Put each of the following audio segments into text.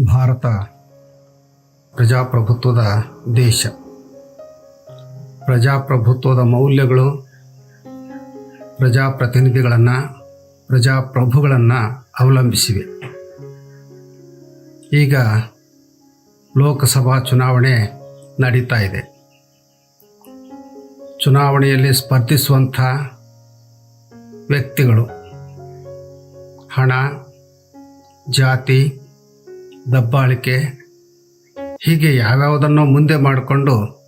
ಭಾರತ ಪ್ರಜಾಪ್ರಭುತ್ವದ ದೇಶ. ಪ್ರಜಾಪ್ರಭುತ್ವದ ಮೌಲ್ಯಗಳು, ಪ್ರಜಾಪ್ರತಿನಿಧಿಗಳನ್ನು, ಪ್ರಜಾಪ್ರಭುಗಳನ್ನು ಅವಲಂಬಿಸಿವೆ. ಈಗ ಲೋಕಸಭಾ ಚುನಾವಣೆ ನಡೀತಾ ಇದೆ. ಚುನಾವಣೆಯಲ್ಲಿ ಸ್ಪರ್ಧಿಸುವಂಥ ವ್ಯಕ್ತಿಗಳು, ಹಣ, ಜಾತಿ ದಬ್ಬಾಳಿಕೆ. ಹೀಗೆ ಯಾವ್ಯಾವುದನ್ನು ಮುಂದೆ ಮಾಡಿಕೊಂಡು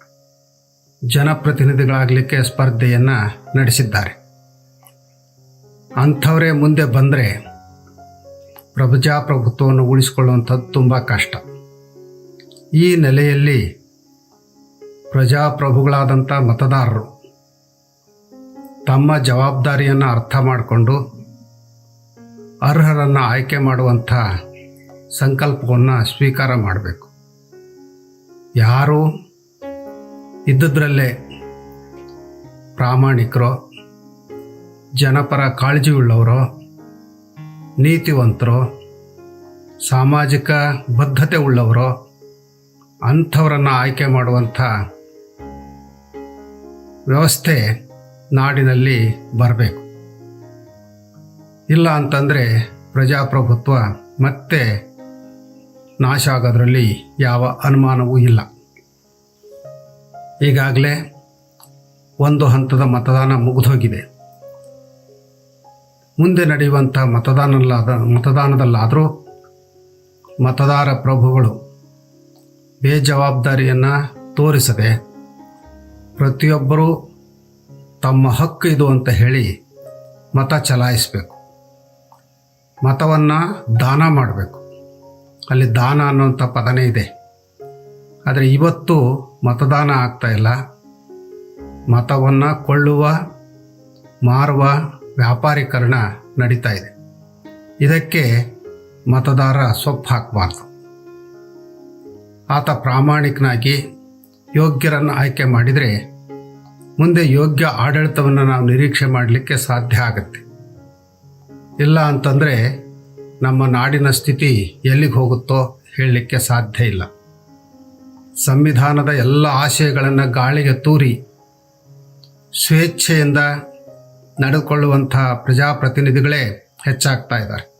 ಜನಪ್ರತಿನಿಧಿಗಳಾಗಲಿಕ್ಕೆ ಸ್ಪರ್ಧೆಯನ್ನು ನಡೆಸಿದ್ದಾರೆ. ಅಂಥವರೇ ಮುಂದೆ ಬಂದರೆ ಪ್ರಜಾಪ್ರಭುತ್ವವನ್ನು ಉಳಿಸಿಕೊಳ್ಳುವಂಥದ್ದು ತುಂಬ ಕಷ್ಟ. ಈ ನೆಲೆಯಲ್ಲಿ ಪ್ರಜಾಪ್ರಭುಗಳಾದಂಥ ಮತದಾರರು ತಮ್ಮ ಜವಾಬ್ದಾರಿಯನ್ನು ಅರ್ಥ ಮಾಡಿಕೊಂಡು ಅರ್ಹರನ್ನು ಆಯ್ಕೆ ಮಾಡುವಂಥ ಸಂಕಲ್ಪವನ್ನು ಸ್ವೀಕಾರ ಮಾಡಬೇಕು. ಯಾರು ಇದ್ದದ್ರಲ್ಲೇ ಪ್ರಾಮಾಣಿಕರು, ಜನಪರ ಕಾಳಜಿ ಉಳ್ಳವರು ನೀತಿವಂತರು, ಸಾಮಾಜಿಕ ಬದ್ಧತೆ ಉಳ್ಳವರು ಅಂಥವರನ್ನು ಆಯ್ಕೆ ಮಾಡುವಂಥ ವ್ಯವಸ್ಥೆ ನಾಡಿನಲ್ಲಿ ಬರಬೇಕು. ಇಲ್ಲ ಅಂತಂದರೆ ಪ್ರಜಾಪ್ರಭುತ್ವ ಮತ್ತೆ ನಾಶ ಆಗೋದ್ರಲ್ಲಿ ಯಾವ ಅನುಮಾನವೂ ಇಲ್ಲ. ಈಗಾಗಲೇ ಒಂದು ಹಂತದ ಮತದಾನ ಮುಗಿದೋಗಿದೆ. ಮುಂದೆ ನಡೆಯುವಂಥ ಮತದಾನಲ್ಲಾದ, ಮತದಾನದಲ್ಲಾದರೂ ಮತದಾರ ಪ್ರಭುಗಳು ಬೇಜವಾಬ್ದಾರಿಯನ್ನು ತೋರಿಸದೆ ಪ್ರತಿಯೊಬ್ಬರೂ ತಮ್ಮ ಹಕ್ಕು ಇದು ಅಂತ ಹೇಳಿ ಮತ ಚಲಾಯಿಸಬೇಕು. ಮತವನ್ನು ದಾನ ಮಾಡಬೇಕು. ಅಲ್ಲಿ ದಾನ ಅನ್ನುವಂಥ ಪದನೇ ಇದೆ. ಆದರೆ ಇವತ್ತು ಮತದಾನ ಆಗ್ತಾ ಇಲ್ಲ. ಮತವನ್ನು ಕೊಳ್ಳುವ, ಮಾರುವ ವ್ಯಾಪಾರೀಕರಣ ನಡೀತಾ ಇದೆ. ಇದಕ್ಕೆ ಮತದಾರ ಸೊಪ್ಪು ಹಾಕಬಾರ್ದು. ಆತ ಪ್ರಾಮಾಣಿಕನಾಗಿ ಯೋಗ್ಯರನ್ನು ಆಯ್ಕೆ ಮಾಡಿದರೆ ಮುಂದೆ ಯೋಗ್ಯ ಆಡಳಿತವನ್ನು ನಾವು ನಿರೀಕ್ಷೆ ಮಾಡಲಿಕ್ಕೆ ಸಾಧ್ಯ ಆಗುತ್ತೆ. ಇಲ್ಲ ಅಂತಂದರೆ ನಮ್ಮ ನಾಡಿನ ಸ್ಥಿತಿ ಎಲ್ಲಿಗೆ ಹೋಗುತ್ತೋ ಹೇಳಲಿಕ್ಕೆ ಸಾಧ್ಯ ಇಲ್ಲ. ಸಂವಿಧಾನದ ಎಲ್ಲ ಆಶಯಗಳನ್ನು ಗಾಳಿಗೆ ತೂರಿ ಸ್ವೇಚ್ಛೆಯಿಂದ ನಡೆದುಕೊಳ್ಳುವಂಥ ಪ್ರಜಾಪ್ರತಿನಿಧಿಗಳೇ ಹೆಚ್ಚಾಗ್ತಾ ಇದ್ದಾರೆ.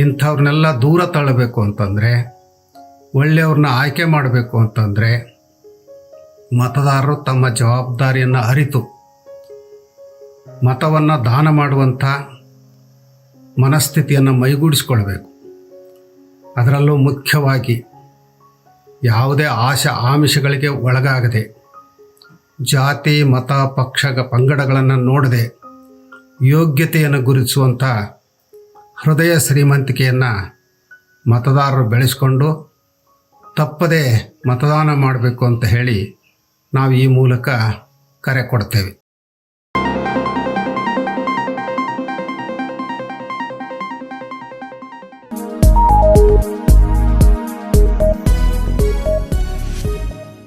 ಇಂಥವ್ರನ್ನೆಲ್ಲ ದೂರ ತಳ್ಳಬೇಕು ಅಂತಂದರೆ, ಒಳ್ಳೆಯವ್ರನ್ನ ಆಯ್ಕೆ ಮಾಡಬೇಕು ಅಂತಂದರೆ, ಮತದಾರರು ತಮ್ಮ ಜವಾಬ್ದಾರಿಯನ್ನು ಅರಿತು ಮತವನ್ನು ದಾನ ಮಾಡುವಂಥ ಮನಸ್ಥಿತಿಯನ್ನು ಮೈಗೂಡಿಸ್ಕೊಳ್ಬೇಕು. ಅದರಲ್ಲೂ ಮುಖ್ಯವಾಗಿ ಯಾವುದೇ ಆಶ ಆಮಿಷಗಳಿಗೆ ಒಳಗಾಗದೆ ಜಾತಿ, ಮತ, ಪಕ್ಷ ಪಂಗಡಗಳನ್ನು ನೋಡದೆ ಯೋಗ್ಯತೆಯನ್ನು ಗುರುತಿಸುವಂಥ ಹೃದಯ ಶ್ರೀಮಂತಿಕೆಯನ್ನು ಮತದಾರರು ಬೆಳೆಸ್ಕೊಂಡು ತಪ್ಪದೇ ಮತದಾನ ಮಾಡಬೇಕು ಅಂತ ಹೇಳಿ ನಾವು ಈ ಮೂಲಕ ಕರೆ ಕೊಡ್ತೇವೆ.